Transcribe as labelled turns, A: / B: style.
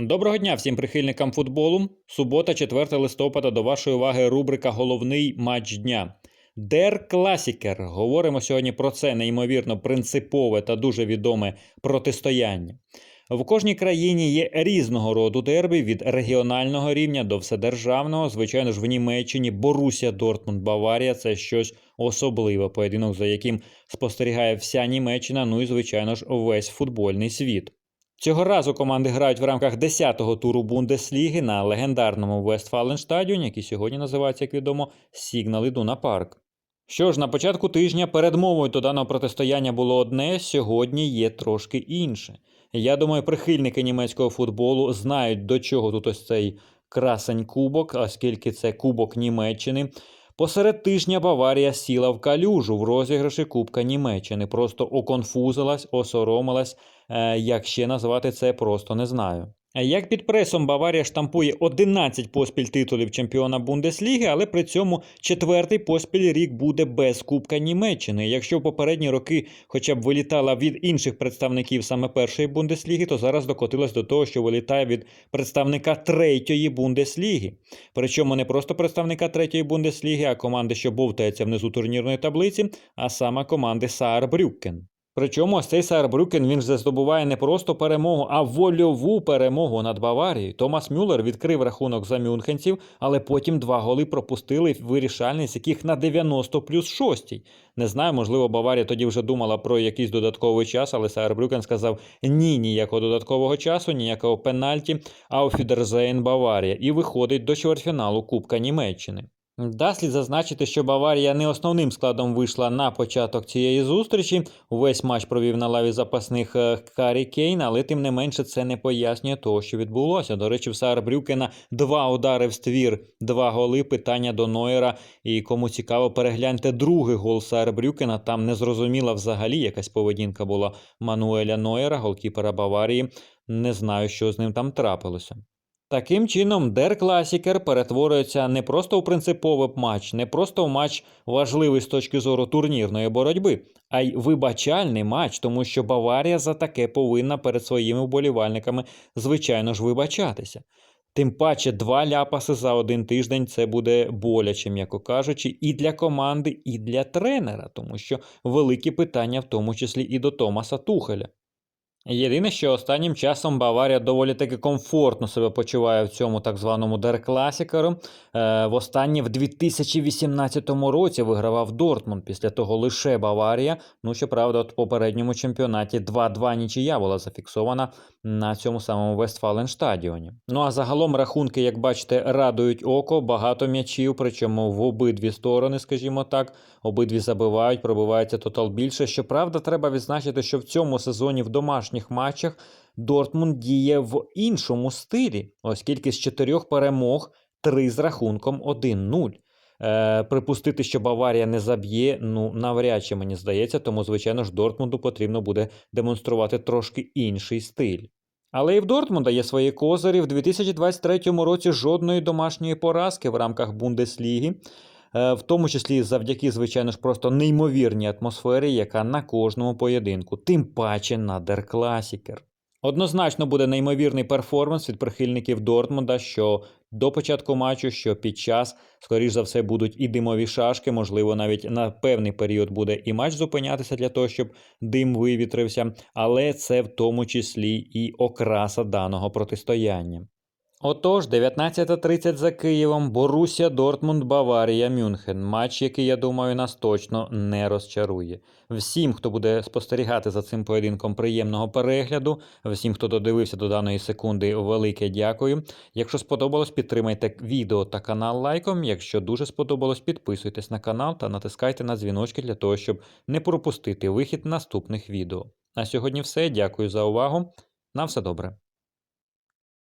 A: Доброго дня всім прихильникам футболу. Субота, 4 листопада, до вашої уваги рубрика Головний матч дня. Дер Класікер. Говоримо сьогодні про це неймовірно принципове та дуже відоме протистояння. В кожній країні є різного роду дербі від регіонального рівня до вседержавного. Звичайно ж, в Німеччині Боруся Дортмунд Баварія це щось особливе, поєдинок, за яким спостерігає вся Німеччина, ну і звичайно ж весь футбольний світ. Цього разу команди грають в рамках 10-го туру Бундесліги на легендарному Вестфаленстадіоні, який сьогодні називається, як відомо, Сігнал Ідуна Парк. Що ж, на початку тижня передмовою до даного протистояння було одне, сьогодні є трошки інше. Я думаю, прихильники німецького футболу знають, до чого тут ось цей красень кубок, оскільки це кубок Німеччини. Посеред тижня Баварія сіла в калюжу в розіграші Кубка Німеччини. Просто оконфузилась, осоромилась. Е, як ще назвати це, просто не знаю. Як під пресом Баварія штампує 11 поспіль титулів чемпіона Бундесліги, але при цьому четвертий поспіль рік буде без Кубка Німеччини. Якщо в попередні роки хоча б вилітала від інших представників саме першої Бундесліги, то зараз докотилась до того, що вилітає від представника третьої Бундесліги. Причому не просто представника третьої Бундесліги, а команди, що бовтається внизу турнірної таблиці, а саме команди Саарбрюккен. Причому ось цей Саарбрюкен він вже здобуває не просто перемогу, а вольову перемогу над Баварією. Томас Мюллер відкрив рахунок за мюнхенців, але потім два голи пропустили вирішальний, з яких на 90 плюс 6. Не знаю, можливо, Баварія тоді вже думала про якийсь додатковий час, але Саарбрюкен сказав ні, ніякого додаткового часу, ніякого пенальті, а у Фідерзейн Баварія і виходить до чвертьфіналу Кубка Німеччини. Да, зазначити, що Баварія не основним складом вийшла на початок цієї зустрічі. Увесь матч провів на лаві запасних е, Карі Кейн, але тим не менше це не пояснює того, що відбулося. До речі, в Саарбрюкена два удари в ствір, два голи. Питання до Нойера. І кому цікаво, перегляньте другий гол Саарбрюкена. Там незрозуміла взагалі якась поведінка була Мануеля Нойера, голкіпера Баварії. Не знаю, що з ним там трапилося. Таким чином, Дер Класікер перетворюється не просто у принциповий матч, не просто в матч важливий з точки зору турнірної боротьби, а й вибачальний матч, тому що Баварія за таке повинна перед своїми вболівальниками, звичайно ж, вибачатися. Тим паче, два ляпаси за один тиждень це буде боляче, м'яко кажучи, і для команди, і для тренера, тому що великі питання, в тому числі і до Томаса Тухеля. Єдине, що останнім часом Баварія доволі таки комфортно себе почуває в цьому так званому Дер-класікеру. Е, Востаннє в 2018 році вигравав Дортмунд. Після того лише Баварія. Ну, щоправда, от в попередньому чемпіонаті 2-2 нічия була зафіксована на цьому самому Вестфаленштадіоні. Ну а загалом рахунки, як бачите, радують око, багато м'ячів, причому в обидві сторони, скажімо так, обидві забивають, пробивається тотал більше. Щоправда, треба відзначити, що в цьому сезоні в домашніх матчах Дортмунд діє в іншому стилі, оскільки з чотирьох перемог три з рахунком 1-0. Е, Припустити, що Баварія не заб'є, ну навряд чи мені здається, тому, звичайно ж, Дортмунду потрібно буде демонструвати трошки інший стиль. Але і в Дортмунда є свої козирі. В 2023 році жодної домашньої поразки в рамках Бундесліги, в тому числі завдяки, звичайно ж, просто неймовірній атмосфері, яка на кожному поєдинку, тим паче на Деркласікер. Однозначно буде неймовірний перформанс від прихильників Дортмунда, що до початку матчу, що під час, скоріш за все, будуть і димові шашки, можливо, навіть на певний період буде і матч зупинятися для того, щоб дим вивітрився, але це в тому числі і окраса даного протистояння. Отож, 19.30 за Києвом, Боруся, Дортмунд, Баварія, Мюнхен. Матч, який, я думаю, нас точно не розчарує. Всім, хто буде спостерігати за цим поєдинком, приємного перегляду. Всім, хто додивився до даної секунди, велике дякую. Якщо сподобалось, підтримайте відео та канал лайком. Якщо дуже сподобалось, підписуйтесь на канал та натискайте на дзвіночки для того, щоб не пропустити вихід наступних відео. На сьогодні все. Дякую за увагу. На все добре.